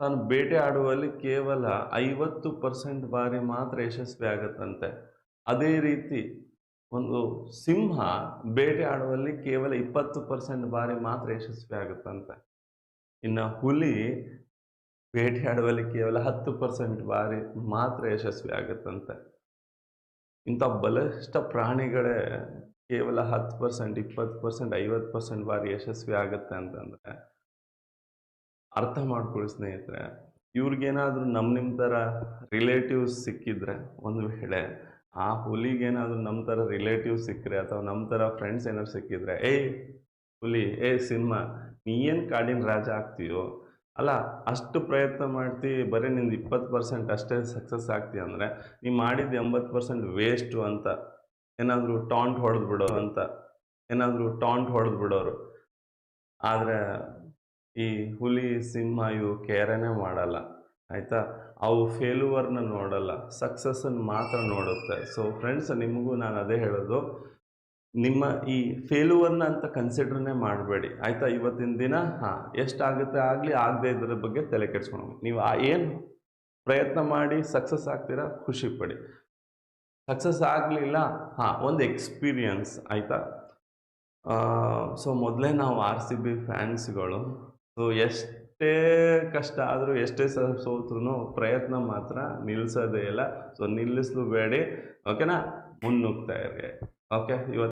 ತಾನು ಬೇಟೆ ಆಡುವಲ್ಲಿ ಕೇವಲ ಐವತ್ತು ಪರ್ಸೆಂಟ್ ಬಾರಿ ಮಾತ್ರ ಯಶಸ್ವಿ ಆಗುತ್ತಂತೆ. ಅದೇ ರೀತಿ ಒಂದು ಸಿಂಹ ಬೇಟೆ ಆಡುವಲ್ಲಿ ಕೇವಲ ಇಪ್ಪತ್ತು ಪರ್ಸೆಂಟ್ ಬಾರಿ ಮಾತ್ರ ಯಶಸ್ವಿ ಆಗುತ್ತಂತೆ. ಇನ್ನು ಹುಲಿ ಬೇಟೆ ಆಡುವಲ್ಲಿ ಕೇವಲ ಹತ್ತು ಪರ್ಸೆಂಟ್ ಬಾರಿ ಮಾತ್ರ ಯಶಸ್ವಿ ಆಗುತ್ತಂತೆ. ಇಂಥ ಬಲಿಷ್ಠ ಪ್ರಾಣಿಗಳೇ ಕೇವಲ ಹತ್ತು ಪರ್ಸೆಂಟ್, ಇಪ್ಪತ್ತು ಪರ್ಸೆಂಟ್, ಐವತ್ತು ಪರ್ಸೆಂಟ್ ಬಾರಿ ಯಶಸ್ವಿ ಆಗುತ್ತೆ ಅಂತಂದರೆ ಅರ್ಥ ಮಾಡ್ಕೊಳ್ಳಿ ಸ್ನೇಹಿತರೆ. ಇವ್ರಿಗೇನಾದರೂ ನಮ್ಮ ನಿಮ್ಮ ಥರ ರಿಲೇಟಿವ್ಸ್ ಸಿಕ್ಕಿದ್ರೆ ಒಂದು ವೇಳೆ ಆ ಹುಲಿಗೇನಾದರೂ ನಮ್ಮ ಥರ ರಿಲೇಟಿವ್ಸ್ ಸಿಕ್ಕರೆ ಅಥವಾ ನಮ್ಮ ಥರ ಫ್ರೆಂಡ್ಸ್ ಏನಾದ್ರು ಸಿಕ್ಕಿದ್ರೆ ಏಯ್ ಹುಲಿ, ಏ ಸಿಂಹ, ನೀ ಏನು ಕಾಡಿನ ರಾಜ ಆಗ್ತೀಯೋ? ಅಲ್ಲ, ಅಷ್ಟು ಪ್ರಯತ್ನ ಮಾಡ್ತಿ, ಬರೀ ನಿಂದು ಇಪ್ಪತ್ತು ಪರ್ಸೆಂಟ್ ಅಷ್ಟೇ ಸಕ್ಸಸ್ ಆಗ್ತೀಯ ಅಂದರೆ, ನೀ ಮಾಡಿದ್ದು ಎಂಬತ್ತು ಪರ್ಸೆಂಟ್ ವೇಸ್ಟು ಅಂತ, ಏನಾದರೂ ಟಾಂಟ್ ಹೊಡೆದು ಬಿಡೋ ಅಂತ, ಏನಾದರೂ ಟಾಂಟ್ ಹೊಡೆದು ಬಿಡೋರು. ಆದರೆ ಈ ಹುಲಿ, ಸಿಂಹ ಇವು ಕೇರನೇ ಮಾಡಲ್ಲ, ಆಯಿತಾ? ಅವು ಫೇಲುವರ್ನ ನೋಡಲ್ಲ ಸಕ್ಸಸ್ಸನ್ನು ಮಾತ್ರ ನೋಡುತ್ತೆ. ಸೊ ಫ್ರೆಂಡ್ಸ್ ನಿಮಗೂ ನಾನು ಅದೇ ಹೇಳೋದು. ನಿಮ್ಮ ಈ ಫೇಲುವರ್ನ ಅಂತ ಕನ್ಸಿಡರ್ನೇ ಮಾಡಬೇಡಿ, ಆಯಿತಾ? ಇವತ್ತಿನ ದಿನ, ಹಾಂ, ಎಷ್ಟಾಗುತ್ತೆ ಆಗಲಿ, ಆಗದೆ ಇದ್ರ ಬಗ್ಗೆ ತಲೆ ಕೆಡ್ಸ್ಕೊಂಡು ನೀವು ಆ ಏನು ಪ್ರಯತ್ನ ಮಾಡಿ ಸಕ್ಸಸ್ ಆಗ್ತೀರಾ, ಖುಷಿ ಪಡಿ. ಸಕ್ಸಸ್ ಆಗಲಿಲ್ಲ, ಹಾಂ, ಒಂದು ಎಕ್ಸ್ಪೀರಿಯನ್ಸ್ ಆಯಿತಾ? ಸೊ ಮೊದಲೇ ನಾವು ಆರ್ ಸಿ ಬಿ ಫ್ಯಾನ್ಸ್ಗಳು ಸೊ ಎಷ್ಟೇ ಕಷ್ಟ ಆದರೂ, ಎಷ್ಟೇ ಸೋತ್ರೂ ಪ್ರಯತ್ನ ಮಾತ್ರ ನಿಲ್ಲಿಸೋದೇ ಇಲ್ಲ. ಸೊ ನಿಲ್ಲಿಸಲು ಬೇಡಿ. ಓಕೆನಾ ಮುನ್ನುಗ್ತಾ ಇರಿ ಓಕೆ ಇವತ್ತು